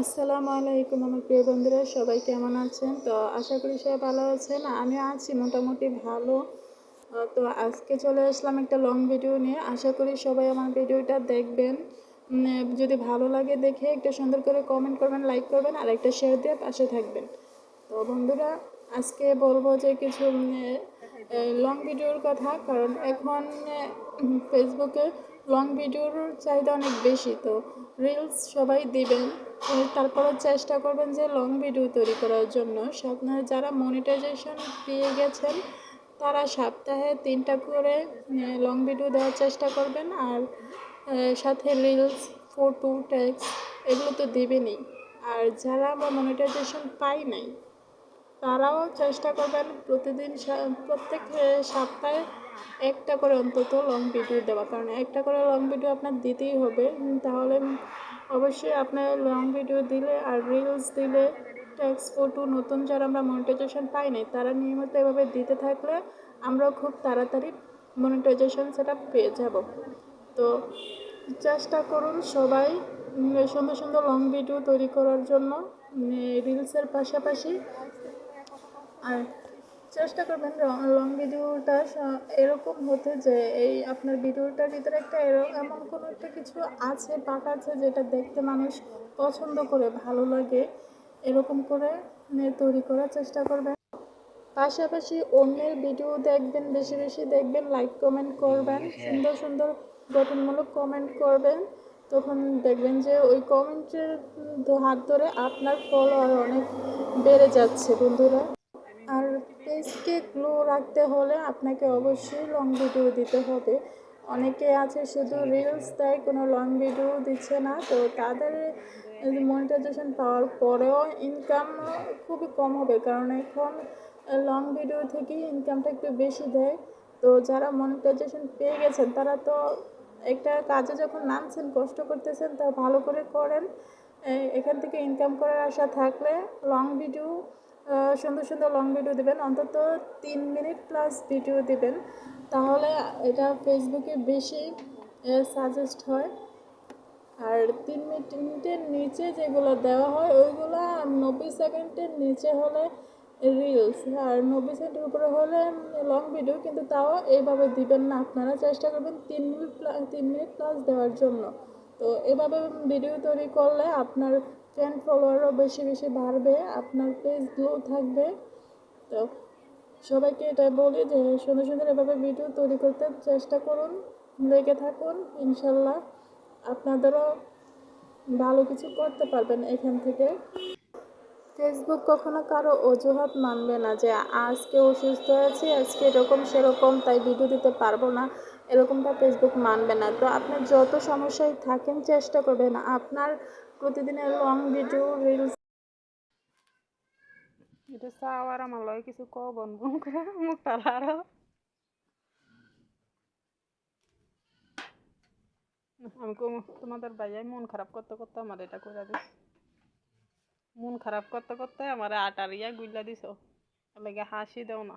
আসসালামু আলাইকুম আমার প্রিয় বন্ধুরা, সবাই কেমন আছেন? তো আশা করি সবাই ভালো আছেন। আমি আছি মোটামুটি ভালো। তো আজকে চলে আসলাম একটা লং ভিডিও নিয়ে। আশা করি সবাই আমার ভিডিওটা দেখবেন। যদি ভালো লাগে দেখে একটা সুন্দর করে কমেন্ট করবেন লাইক করবেন, আর একটা শেয়ার দিয়ে পাশে থাকবেন। তো বন্ধুরা, আজকে বলব যে কিছু লং ভিডিওর কথা। কারণ এখন ফেসবুকে লং ভিডিওর চাহিদা অনেক বেশি, তো রিলস সবাই দিবেন। তারপরে চেষ্টা করবেন যে লং ভিডিও তৈরি করার জন্য। আপনারা যারা মনিটাইজেশন পেয়ে গেছেন, তারা সপ্তাহে তিনটা করে লং ভিডিও দেওয়ার চেষ্টা করবেন। আর সাথে রিলস ফটো টেক্সট এগুলো তো দেবেনই। আর যারা আমরা মনিটাইজেশন পাই নাই তারাও চেষ্টা করবেন প্রতিদিন প্রত্যেক সপ্তাহে একটা করে অন্তত লং ভিডিও দেওয়া কারণ। একটা করে লং ভিডিও আপনার দিতেই হবে। তাহলে অবশ্যই আপনার লং ভিডিও দিলে আর রিলস দিলে টেক্সট ফটো নতুন যারা আমরা মনিটাইজেশন পাই নাই, তারা নিয়মিত এভাবে দিতে থাকলে আমরা খুব তাড়াতাড়ি মনিটাইজেশন সেটা পেয়ে যাব। তো চেষ্টা করুন সবাই সুন্দর সুন্দর লং ভিডিও তৈরি করার জন্য রিলসের পাশাপাশি আর চেষ্টা করবেন লং ভিডিওটা এরকম হতে যে এই আপনার ভিডিওটার ভিতরে একটা এমন কোনো একটা কিছু আছে পাক আছে যেটা দেখতে মানুষ পছন্দ করে, ভালো লাগে, এরকম করে তৈরি করার চেষ্টা করবেন। পাশাপাশি অন্যের ভিডিও দেখবেন, বেশি বেশি দেখবেন লাইক কমেন্ট করবেন, সুন্দর সুন্দর গঠনমূলক কমেন্ট করবেন, তখন দেখবেন যে ওই কমেন্টের হাত ধরে আপনার ফলোয়ার অনেক বেড়ে যাচ্ছে, বন্ধুরা। আর পেজকে গ্লো রাখতে হলে আপনাকে অবশ্যই লং ভিডিও দিতে হবে। অনেকে আছে শুধু রিলস দেয় কোনো লং ভিডিও দিচ্ছে না। তো তাদের মনিটাইজেশন পাওয়ার পরেও ইনকাম খুবই কম হবে, কারণ এখন লং ভিডিও থেকেই ইনকামটা একটু বেশি দেয়। তো যারা মনিটাইজেশন পেয়ে গেছেন, তারা তো একটা কাজে যখন নামছেন, কষ্ট করতেছেন, তা ভালো করে করেন। এখান থেকে ইনকাম করার আশা থাকলে লং ভিডিও সুন্দর সুন্দর লং ভিডিও দেবেন, অন্তত তিন মিনিট প্লাস ভিডিও দেবেন। তাহলে এটা ফেসবুকে বেশি সাজেস্ট হয়। আর তিন মিনিট মিনিটের নিচে যেগুলো দেওয়া হয়, ওইগুলো নব্বই সেকেন্ডের নিচে হলে রিলস আর নব্বই সেকেন্ডের উপরে হলে লং ভিডিও কিন্তু তাও এইভাবে দিবেন না। আপনারা চেষ্টা করবেন তিন মিনিট তিন মিনিট প্লাস দেওয়ার জন্য। তো এভাবে ভিডিও তৈরি করলে আপনার ফ্যান ফলোয়ারও বেশি বেশি বাড়বে, আপনার পেজ গ্লো থাকবে। তো সবাইকে এটা বলি যে সুন্দর সুন্দর এভাবে ভিডিও তৈরি করতে চেষ্টা করুন লেগে থাকুন, ইনশাল্লাহ আপনাদেরও ভালো কিছু করতে পারবেন এখান থেকে। ফেসবুক কখনো কারও অজুহাত মানবে না যে আজকে অসুস্থ আছি, আজকে এরকম সেরকম, তাই ভিডিও দিতে পারব না, এরকমটা ফেসবুক মানবে না। তো আপনার যত সমস্যায় থাকেন, চেষ্টা করবেন আপনার প্রতিদিনের লং ভিডিও রিলস এটা আমার লয় কিছু বন করে আমি তোমাদের ভাইয়াই মন খারাপ করতে করতে আমার এটা করে দিস মন খারাপ করতে করতে আমার আটার ইয়া গুইলা দিছ। লাগে হাসি দেও না।